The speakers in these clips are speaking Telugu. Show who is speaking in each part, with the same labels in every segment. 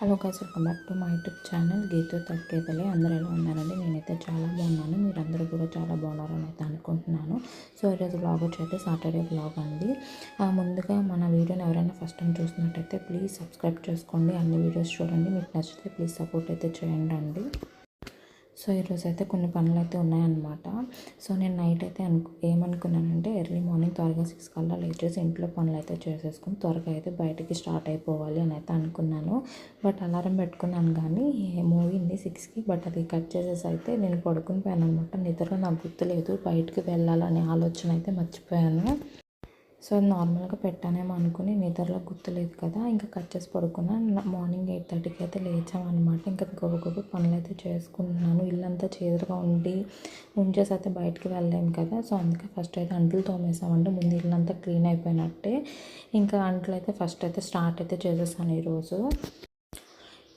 Speaker 1: Hello guys welcome back to my YouTube channel. Geetu తక్కేతలే అందరూ ఎలా ఉన్నారండి? నేనైతే చాలా బాగున్నాను. మీరందరూ కూడా చాలా బాగున్నారని అయితే అనుకుంటున్నాను. సో ఈరోజు బ్లాగ్ వచ్చైతే సాటర్డే బ్లాగ్ అండి. ముందుగా మన వీడియోని ఎవరైనా ఫస్ట్ టైం చూసినట్టయితే ప్లీజ్ సబ్స్క్రైబ్ చేసుకోండి. అన్ని వీడియోస్ చూడండి. మీకు నచ్చితే ప్లీజ్ సపోర్ట్ అయితే చేయండి అండి. సో ఈరోజు అయితే కొన్ని పనులు అయితే ఉన్నాయన్నమాట. సో నేను నైట్ అయితే అనుకు ఏమనుకున్నానంటే ఎర్లీ మార్నింగ్ త్వరగా సిక్స్ కల్లా లేచేసి ఇంట్లో పనులు అయితే చేసేసుకుని త్వరగా అయితే బయటికి స్టార్ట్ అయిపోవాలి అని అయితే అనుకున్నాను. బట్ అలారం పెట్టుకున్నాను కానీ మూవీంది సిక్స్కి. బట్ అది కట్ చేసేసి అయితే నేను పడుకుని పోయాను అనమాట నిద్రలో నాకు గుర్తులేదు. బయటికి వెళ్ళాలనే ఆలోచన అయితే మర్చిపోయాను. సో అది నార్మల్గా పెట్టానేమో అనుకుని నిద్రలో గుర్తులేదు కదా ఇంకా కట్ చేసి పడుకున్నా. మార్నింగ్ ఎయిట్ థర్టీకి అయితే లేచామన్నమాట. ఇంకా గొప్ప గొప్ప పనులు అయితే చేసుకుంటున్నాను. ఇల్లంతా చేదుగా ఉండి ఉంచేసి అయితే బయటకు వెళ్ళలేము కదా సో అందుకే ఫస్ట్ అయితే అంట్లు తోమేసామంటే ముందు ఇల్లంతా క్లీన్ అయిపోయినట్టే. ఇంకా అంట్లు అయితే ఫస్ట్ అయితే స్టార్ట్ అయితే చేసేసాను ఈరోజు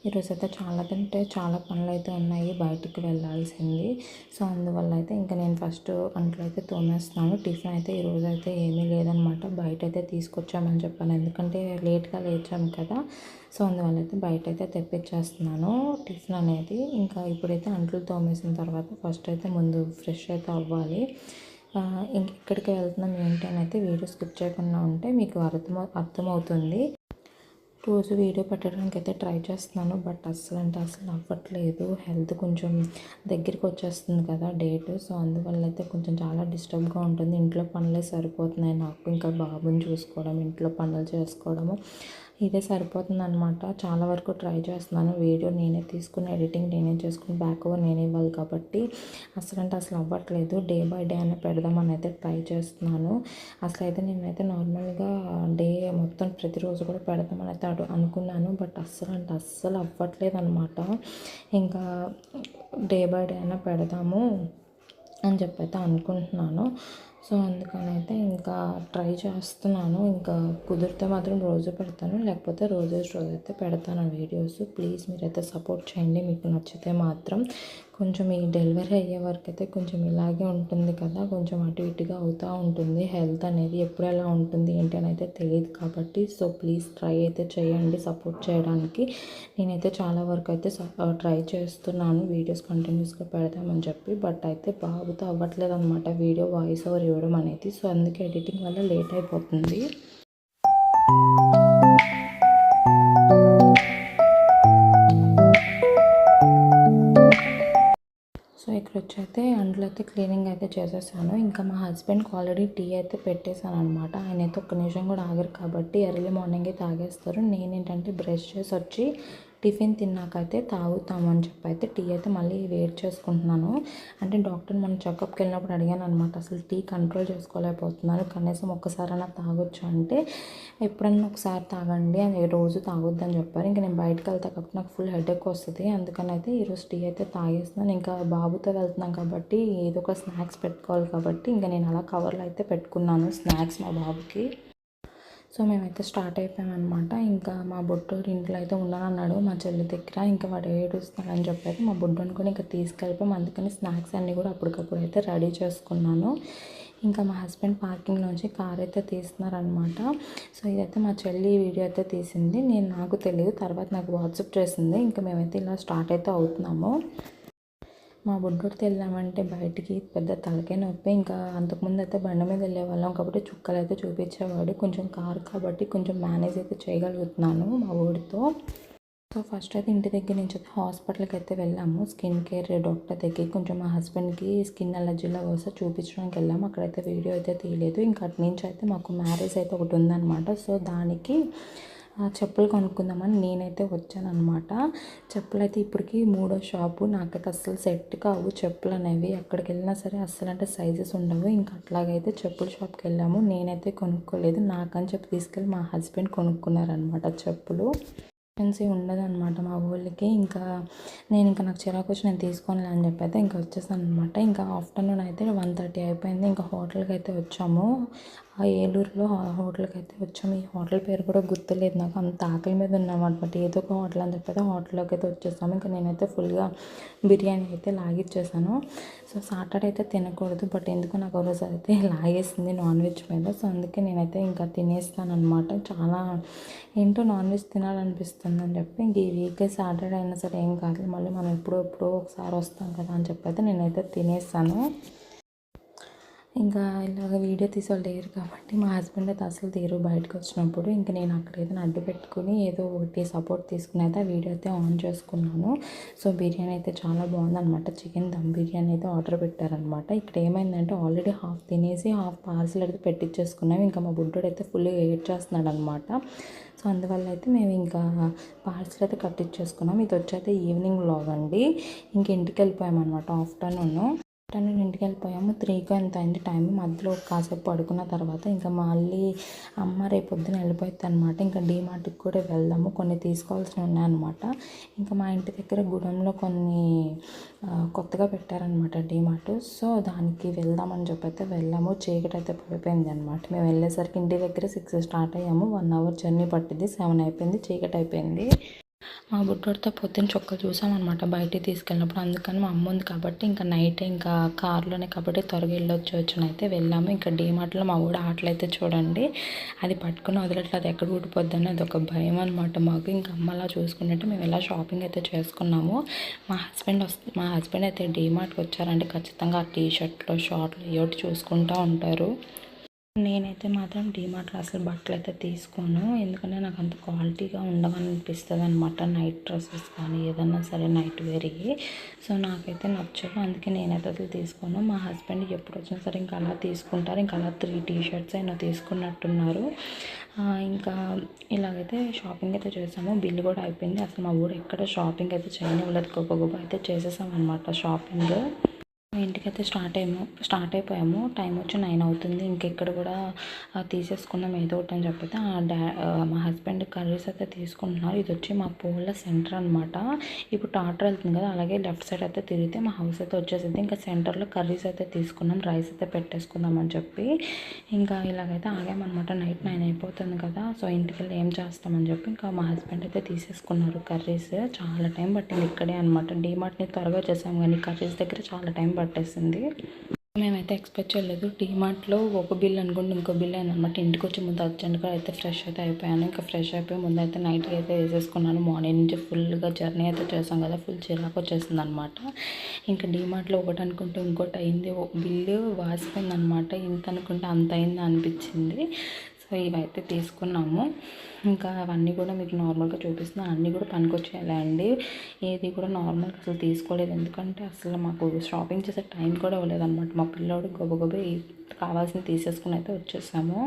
Speaker 1: ఈరోజు అయితే చాలా అంటే చాలా పనులు అయితే ఉన్నాయి బయటికి వెళ్ళాల్సింది. సో అందువల్ల అయితే ఇంకా నేను ఫస్ట్ అంట్లో అయితే తోమేస్తున్నాను. టిఫిన్ అయితే ఈరోజు అయితే ఏమీ లేదనమాట. బయట అయితే తీసుకొచ్చామని చెప్పాను. ఎందుకంటే లేట్గా లేచాము కదా. సో అందువల్ల అయితే బయట అయితే తెప్పించేస్తున్నాను టిఫిన్ అనేది. ఇంకా ఇప్పుడైతే అంట్లు తోమేసిన తర్వాత ఫస్ట్ అయితే ముందు ఫ్రెష్ అయితే అవ్వాలి. ఇంక ఇక్కడికి వెళ్తున్నాం ఏంటి అని అయితే వీడియో స్కిప్ చేయకుండా ఉంటే మీకు అర్థం అర్థమవుతుంది. రోజు వీడియో పెట్టడానికి అయితే ట్రై చేస్తున్నాను బట్ అస్సలు అంటే అసలు అవ్వట్లేదు. హెల్త్ కొంచెం దగ్గరికి వచ్చేస్తుంది కదా డేట్ సో అందువల్ల అయితే కొంచెం చాలా డిస్టర్బ్గా ఉంటుంది. ఇంట్లో పనులే సరిపోతున్నాయి నాకు ఇంకా బాబుని చూసుకోవడం ఇంట్లో పనులు చేసుకోవడము ఇదే సరిపోతుంది అనమాట చాలా వరకు ట్రై చేస్తున్నాను. వీడియో నేనే తీసుకుని ఎడిటింగ్ నేనే చేసుకుని బ్యాక్ ఓవర్ నేనే ఇవ్వాలి కాబట్టి అసలు అంటే అసలు అవ్వట్లేదు. డే బై డే అని పెడదామని అయితే ట్రై చేస్తున్నాను. అసలు అయితే నేనైతే నార్మల్గా డే మొత్తం ప్రతిరోజు కూడా పెడదామని అయితే అడు అనుకున్నాను బట్ అస్సలు అంటే అస్సలు అవ్వట్లేదు అనమాట ఇంకా డే బై డే అయినా పెడదాము అని చెప్పి అయితే అనుకుంటున్నాను. సో అందుకని అయితే ఇంకా ట్రై చేస్తున్నాను. ఇంకా కుదిరితే మాత్రం రోజు పెడతాను లేకపోతే రోజు రోజు అయితే పెడతాను వీడియోస్. ప్లీజ్ మీరైతే సపోర్ట్ చేయండి మీకు నచ్చితే మాత్రం. కొంచెం ఈ డెలివరీ అయ్యే వరకు అయితే కొంచెం ఇలాగే ఉంటుంది కదా కొంచెం అటు ఇటుగా అవుతూ ఉంటుంది. హెల్త్ అనేది ఎప్పుడు ఎలా ఉంటుంది ఏంటి అని అయితే తెలియదు కాబట్టి సో ప్లీజ్ ట్రై అయితే చేయండి సపోర్ట్ చేయడానికి. నేనైతే చాలా వరకు అయితే ట్రై చేస్తున్నాను. వీడియోస్ కంటిన్యూస్గా పెడదామని చెప్పి బట్ అయితే బాబుతో అవ్వట్లేదు అనమాట వీడియో వాయిస్ ఓవర్ ఇవ్వడం అనేది. సో అందుకే ఎడిటింగ్ వల్ల లేట్ అయిపోతుంది. సో అయితే అందులో అయితే క్లీనింగ్ అయితే చేసేసాను. ఇంకా మా హస్బెండ్కి ఆల్రెడీ టీ అయితే పెట్టేశాను అనమాట ఆయన అయితే ఒక్క నిమిషం కూడా ఆగరు కాబట్టి ఎర్లీ మార్నింగే తాగేస్తారు. నేనేంటంటే బ్రష్ చేసి వచ్చి టిఫిన్ తిన్నాక అయితే తాగుతామని చెప్పి అయితే టీ అయితే మళ్ళీ వేడి చేసుకుంటున్నాను. అంటే డాక్టర్ మనం చెకప్కి వెళ్ళినప్పుడు అడిగాను అనమాట అసలు టీ కంట్రోల్ చేసుకోలేకపోతున్నాను కనీసం ఒక్కసారైనా తాగొచ్చు అంటే ఎప్పుడన్నా ఒకసారి తాగండి అని రోజు తాగొద్దని చెప్పారు. ఇంకా నేను బయటకు వెళ్తా కాబట్టి నాకు ఫుల్ హెడేక్ వస్తుంది అందుకని అయితే ఈరోజు టీ అయితే తాగేస్తున్నాను. ఇంకా బాబుతో వెళ్తున్నాం కాబట్టి ఏదో ఒక స్నాక్స్ పెట్టుకోవాలి కాబట్టి ఇంకా నేను అలా కవర్లో అయితే పెట్టుకున్నాను స్నాక్స్ మా బాబుకి. సో మేమైతే స్టార్ట్ అయిపోయామన్నమాట. ఇంకా మా బొట్టోడు ఇంట్లో అయితే ఉన్నానన్నాడు మా చెల్లి దగ్గర. ఇంకా వాడు ఏడుస్తాడని చెప్పారు. మా బొడ్డోని కూడా ఇంకా తీసుకెళ్ళిపోయాం. అందుకని స్నాక్స్ అన్నీ కూడా అప్పటికప్పుడు అయితే రెడీ చేసుకున్నాను. ఇంకా మా హస్బెండ్ పార్కింగ్ నుంచి కార్ అయితే తీస్తున్నారనమాట సో ఇదైతే మా చెల్లి వీడియో అయితే తీసింది. నేను నాకు తెలియదు తర్వాత నాకు వాట్సాప్ చేసింది. ఇంకా మేమైతే ఇలా స్టార్ట్ అయితే అవుతున్నాము. మా బుడ్డోడితో వెళ్ళామంటే బయటికి పెద్ద తలకాయ నొప్పి. ఇంకా అంతకుముందు అయితే బండి మీద వెళ్ళేవాళ్ళం కాబట్టి చుక్కలు అయితే చూపించేవాడు. కొంచెం కారు కాబట్టి కొంచెం మేనేజ్ అయితే చేయగలుగుతున్నాను మా ఊడితో సో ఫస్ట్ అయితే ఇంటి దగ్గర నుంచి అయితే హాస్పిటల్కి అయితే వెళ్ళాము. స్కిన్ కేర్ డాక్టర్ దగ్గరికి కొంచెం మా హస్బెండ్కి స్కిన్ అలర్జీలో వస్తే చూపించడానికి వెళ్ళాము అక్కడైతే వీడియో అయితే తీయలేదు. ఇంకా అటు నుంచి అయితే మాకు మ్యారేజ్ అయితే ఒకటి ఉందన్నమాట. సో దానికి చెప్పులు కొనుక్కుందామని నేనైతే వచ్చానమాట చెప్పులు అయితే ఇప్పటికి మూడో షాపు. నాకైతే అస్సలు సెట్ కావు. చెప్పులు అనేవి ఎక్కడికి వెళ్ళినా సరే అస్సలు అంటే సైజెస్ ఉండవు. ఇంకా అట్లాగైతే చెప్పుల షాప్కి వెళ్ళాము. నేనైతే కొనుక్కోలేదు. నాకని చెప్పి తీసుకెళ్ళి మా హస్బెండ్ కొనుక్కున్నారనమాట చెప్పులు. ఎమర్జెన్సీ ఉండదన్నమాట మా ఊళ్ళకి. ఇంకా నేను ఇంకా నాకు చిరాకు వచ్చి నేను తీసుకోను అని చెప్పి అయితే ఇంకా వచ్చేసాను అనమాట ఇంకా ఆఫ్టర్నూన్ అయితే వన్ థర్టీ అయిపోయింది. ఇంకా హోటల్కి అయితే వచ్చాము. ఆ ఏలూరులో హోటల్కి అయితే వచ్చాము ఈ హోటల్ పేరు కూడా గుర్తులేదు నాకు. అంత ఆకలి మీద ఉన్నాం అనమాట ఏదో ఒక హోటల్ అని చెప్పి అయితే హోటల్లోకి అయితే వచ్చేసాము. ఇంకా నేనైతే ఫుల్గా బిర్యానీ అయితే లాగిచ్చేసాను. సో సాటర్డే అయితే తినకూడదు. బట్ ఎందుకో నాకు ఒక రోజు అయితే లాగేసింది నాన్ వెజ్ మీద. సో అందుకే నేనైతే ఇంకా తినేస్తాను అనమాట చాలా ఏంటో నాన్ వెజ్ తినాలనిపిస్తుంది అని చెప్పి ఇంక ఈ వీక్ సాటర్డే అయినా సరే ఏం కాదు. మళ్ళీ మనం ఎప్పుడో ఎప్పుడో ఒకసారి వస్తాం కదా అని చెప్పి అయితే నేనైతే తినేసాను. ఇంకా ఇలాగ వీడియో తీసేవాళ్ళు లేరు కాబట్టి మా హస్బెండ్ అయితే అసలు తీరు బయటకు వచ్చినప్పుడు ఇంకా నేను అక్కడ ఏదైనా అడ్డు పెట్టుకుని ఏదో ఒకటి సపోర్ట్ తీసుకుని అయితే ఆ వీడియో అయితే ఆన్ చేసుకున్నాను. సో బిర్యానీ అయితే చాలా బాగుందన్నమాట. చికెన్ దమ్ బిర్యానీ అయితే ఆర్డర్ పెట్టారనమాట ఇక్కడ ఏమైందంటే ఆల్రెడీ హాఫ్ తినేసి హాఫ్ పార్సల్ అయితే పెట్టించేసుకున్నాం ఇంకా మా బుడ్డోడు అయితే ఫుల్గా ఏడ్ చేస్తున్నాడు అనమాట సో అందువల్ల అయితే మేము ఇంకా పార్సల్ అయితే కట్టించేసుకున్నాం ఇది వచ్చైతే ఈవినింగ్ వ్లాగ్ అండి. ఇంక ఇంటికి వెళ్ళిపోయామన్నమాట. ఆఫ్టర్నూన్ ఆఫ్టర్నూన్ ఇంటికి వెళ్ళిపోయాము త్రీకి ఎంత అయింది టైం మధ్యలో కాసేపు పడుకున్న తర్వాత ఇంకా మళ్ళీ అమ్మ రేపు పొద్దున వెళ్ళిపోతుంది అనమాట ఇంకా డీమార్ట్కి కూడా వెళ్దాము. కొన్ని తీసుకోవాల్సినవి ఉన్నాయన్నమాట. ఇంకా మా ఇంటి దగ్గర గుడంలో కొన్ని కొత్తగా పెట్టారనమాట డీమార్ట్ సో దానికి వెళ్దామని చెప్పి అయితే వెళ్ళాము. చీకటి అయితే పడిపోయింది అనమాట మేము వెళ్ళేసరికి ఇంటి దగ్గర సిక్స్ స్టార్ట్ అయ్యాము. వన్ అవర్ జర్నీ పట్టింది. సెవెన్ అయిపోయింది. చీకటి అయిపోయింది మా బుడ్డోడితో పొద్దున్న చొక్కా చూసామన్నమాట బయటికి తీసుకెళ్ళినప్పుడు. అందుకని మా అమ్మ ఉంది కాబట్టి ఇంకా నైట్ ఇంకా కార్లోనే కాబట్టి త్వరగా వెళ్ళొచ్చు వచ్చిన అయితే వెళ్ళాము. ఇంకా డీమార్ట్లో మా ఊడ ఆటలు అయితే చూడండి. అది పట్టుకుని వదిలేట్లు అది ఎక్కడ ఊడిపోద్దని అది ఒక భయం అనమాట మాకు. ఇంకా అమ్మలా చూసుకున్నట్టు మేము ఎలా షాపింగ్ అయితే చేసుకున్నాము. మా హస్బెండ్ వస్తే మా హస్బెండ్ అయితే డీమార్ట్కి వచ్చారంటే ఖచ్చితంగా ఆ టీ షర్ట్లు షార్ట్లు ఏమిటి చూసుకుంటూ ఉంటారు. నేనైతే మాత్రం డీమార్ట్లో అసలు బట్టలు అయితే తీసుకోను. ఎందుకంటే నాకు అంత క్వాలిటీగా ఉండవనిపిస్తుంది అనమాట నైట్ డ్రెస్సెస్ కానీ ఏదన్నా సరే నైట్ వేర్కి సో నాకైతే నచ్చదు. అందుకే నేనైతే అసలు తీసుకోను. మా హస్బెండ్ ఎప్పుడు వచ్చినా సరే ఇంకా అలా తీసుకుంటారు. ఇంకా అలా త్రీ టీ షర్ట్స్ అయినా తీసుకున్నట్టున్నారు. ఇంకా ఇలాగైతే షాపింగ్ అయితే చేసాము. బిల్లు కూడా అయిపోయింది. అసలు మా ఊరు ఎక్కడ షాపింగ్ అయితే చేయనివ్వలేదు. గొప్ప గొప్ప అయితే చేసేసాం అనమాట షాపింగ్. ఇంటికైతే స్టార్ట్ అయ్యాము స్టార్ట్ అయిపోయాము. టైం వచ్చి నైన్ అవుతుంది. ఇంకెక్కడ కూడా తీసేసుకున్నాం ఏదో ఒకటి అని చెప్పితే డా మా హస్బెండ్ కర్రీస్ అయితే తీసుకుంటున్నారు. ఇది వచ్చి మా పూల సెంటర్ అనమాట ఇప్పుడు టాటర్ వెళ్తుంది కదా అలాగే లెఫ్ట్ సైడ్ అయితే తిరిగితే మా హౌస్ అయితే వచ్చేసింది. ఇంకా సెంటర్లో కర్రీస్ అయితే తీసుకున్నాం. రైస్ అయితే పెట్టేసుకుందాం అని చెప్పి ఇంకా ఇలాగైతే ఆగామన్నమాట. నైట్ నైన్ అయిపోతుంది కదా సో ఇంటికి వెళ్ళి ఏం చేస్తామని చెప్పి ఇంకా మా హస్బెండ్ అయితే తీసేసుకున్నారు కర్రీస్. చాలా టైం పట్టింది ఇక్కడే అనమాట డీమార్ట్ని త్వరగా చేసాము కానీ కర్రీస్ దగ్గర చాలా టైం పట్టేసింది. మేమైతే ఎక్స్పెక్ట్ చేయలేదు. డీమార్ట్లో ఒక బిల్ అనుకుంటే ఇంకో బిల్ అయిందనమాట. ఇంటికి వచ్చి ముందు అర్జెంట్గా అయితే ఫ్రెష్ అయితే అయిపోయాను. ఇంకా ఫ్రెష్ అయిపోయి ముందు అయితే నైట్కి అయితే వేసేసుకున్నాను. మార్నింగ్ నుంచి ఫుల్గా జర్నీ అయితే చేసాం కదా ఫుల్ చిరాకు వచ్చేసింది అనమాట ఇంకా డీమార్ట్లో ఒకటి అనుకుంటే ఇంకోటి అయింది. బిల్లు వాసిపోయింది అనమాట ఇంత అనుకుంటే అంత అయింది అనిపించింది. సో ఇవైతే తీసుకున్నాము. ఇంకా అవన్నీ కూడా మీకు నార్మల్గా చూపిస్తున్నాను అన్నీ కూడా పనికొచ్చేలా అండి. ఏది కూడా నార్మల్గా అసలు తీసుకోలేదు. ఎందుకంటే అసలు మాకు షాపింగ్ చేసే టైం కూడా ఇవ్వలేదు అనమాట మా పిల్లోడు గొప్ప కావాల్సింది తీసేసుకుని అయితే వచ్చేసాము.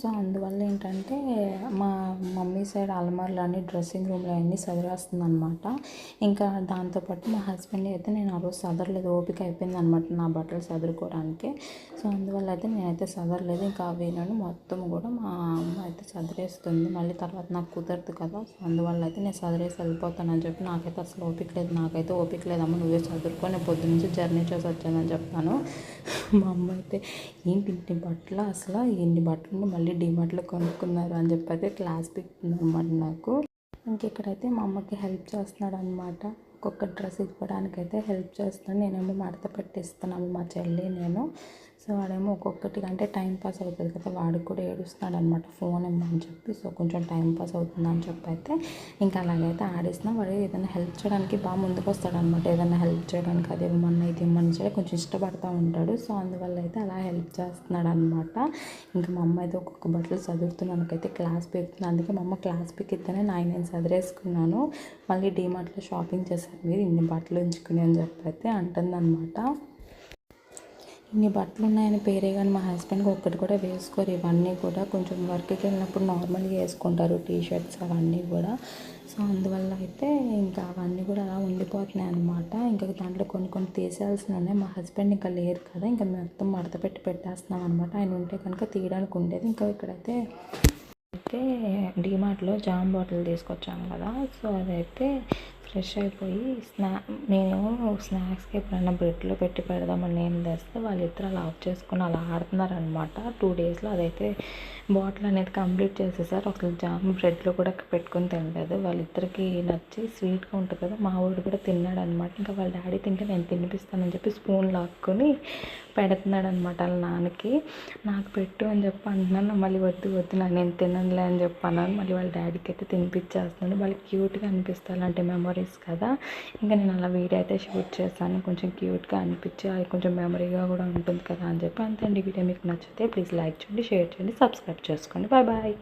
Speaker 1: సో అందువల్ల ఏంటంటే మా మమ్మీ సైడ్ అలమార్లు అన్ని డ్రెస్సింగ్ రూమ్లో అన్నీ సదిరేస్తుంది అనమాట ఇంకా దాంతోపాటు మా హస్బెండ్ అయితే నేను ఆ రోజు సదరలేదు ఓపిక అయిపోయింది అనమాట నా బట్టలు సదురుకోవడానికి. సో అందువల్ల అయితే నేనైతే సదరలేదు ఇంకా అవేనని మొత్తం కూడా మా అమ్మ అయితే సదిరేస్తుంది. మళ్ళీ తర్వాత నాకు కుదరదు కదా సో అందువల్ల అయితే నేను సదిరేసి వెళ్ళిపోతానని చెప్పి నాకైతే అసలు ఓపిక లేదు. నాకైతే ఓపిక లేదమ్మ నువ్వే చదువుకొని పొద్దు నుంచి జర్నీ చేసి వచ్చానని చెప్తాను. మా అమ్మ అయితే ఏంటి ఇన్ని బట్టలు అసలు? ఎన్ని బట్టలు? మళ్ళీ డిమార్ట్లో కొనుక్కున్నారు అని చెప్పి అయితే క్లాస్ పిక్తుంది అనమాట నాకు. ఇంకెక్కడైతే మా అమ్మకి హెల్ప్ చేస్తున్నాడు అనమాట ఒక్కొక్క డ్రెస్ ఇవ్వడానికి అయితే హెల్ప్ చేస్తున్నాను నేనేమో మడత పెట్టిస్తున్నాను మా చెల్లి నేను. సో వాడేమో ఒక్కొక్కటి అంటే టైం పాస్ అవుతుంది కదా వాడికి కూడా ఏడుస్తున్నాడు అనమాట ఫోన్ ఇమ్మని చెప్పి సో కొంచెం టైం పాస్ అవుతుందని చెప్పి అయితే ఇంకా అలాగైతే ఆడిస్తున్నా వాడు ఏదైనా హెల్ప్ చేయడానికి బాగా ముందుకు వస్తాడనమాట ఏదైనా హెల్ప్ చేయడానికి అది ఇవ్వమన్నా ఇది ఇవ్వమని చెప్పి కొంచెం ఇష్టపడుతూ ఉంటాడు. సో అందువల్ల అయితే అలా హెల్ప్ చేస్తున్నాడు అనమాట ఇంకా మా అమ్మ అయితే ఒక్కొక్క బట్టలు చదువుతున్నానికైతే క్లాస్ పెడుతుంది. అందుకే మా అమ్మ క్లాస్ పీకితేనే నాయన నేను చదివేసుకున్నాను. మళ్ళీ డీమార్ట్లో షాపింగ్ చేశాను మీరు ఇన్ని బట్టలు ఉంచుకుని అని చెప్పి అయితే అంటుందన్నమాట ఇన్ని బట్టలు ఉన్నాయని పేరే కానీ మా హస్బెండ్కి ఒక్కటి కూడా వేసుకోరు. ఇవన్నీ కూడా కొంచెం వర్క్కి వెళ్ళినప్పుడు నార్మల్గా వేసుకుంటారు. టీ షర్ట్స్ అవన్నీ కూడా. సో అందువల్ల అయితే ఇంకా అవన్నీ కూడా అలా ఉండిపోతున్నాయి అనమాట ఇంకా దాంట్లో కొన్ని కొన్ని తీసేయాల్సిన ఉన్నాయి. మా హస్బెండ్ ఇంకా లేరు కదా ఇంకా మొత్తం మడత పెట్టి పెట్టేస్తున్నాం అనమాట ఆయన ఉంటే కనుక తీయడానికి ఉండేది. ఇంకా ఇక్కడైతే అయితే డీమార్ట్లో జామ్ బాటిల్ తీసుకొచ్చాం కదా. సో అదైతే ఫ్రెష్ అయిపోయి స్నా నేనేమో స్నాక్స్కి ఎప్పుడైనా బ్రెడ్లో పెట్టి పెడదామని నేను తెస్తే వాళ్ళిద్దరు అలా ఆఫ్ చేసుకుని అలా ఆడుతున్నారనమాట టూ డేస్లో అదైతే బాటిల్ అనేది కంప్లీట్ చేసేసారు. అసలు జామ్ బ్రెడ్లో కూడా పెట్టుకొని తినలేదు. వాళ్ళిద్దరికి నచ్చి స్వీట్గా ఉంటుంది కదా మా వాడు కూడా తిన్నాడు అనమాట ఇంకా వాళ్ళ డాడీ తింటే నేను తినిపిస్తానని చెప్పి స్పూన్ లాక్కొని పెడుతున్నాడు అనమాట వాళ్ళ నాన్నకి. నాకు పెట్టు అని చెప్పి అంటున్నాను. మళ్ళీ వద్దు వద్దు నాకు నేను తిననులే అని చెప్పి అన్నాను. మళ్ళీ వాళ్ళ డాడీకి అయితే తినిపించేస్తున్నాను. వాళ్ళకి క్యూట్గా అనిపిస్తారు అలాంటి మెమరీస్ కదా. ఇంకా నేను అలా వీడియో అయితే షూట్ చేశాను. కొంచెం క్యూట్గా అనిపించి అది కొంచెం మెమరీగా కూడా ఉంటుంది కదా అని చెప్పి. అంతే అండి వీడియో మీకు నచ్చితే ప్లీజ్ లైక్ చేయండి షేర్ చేయండి సబ్స్క్రైబ్ చేసుకోండి. Bye bye.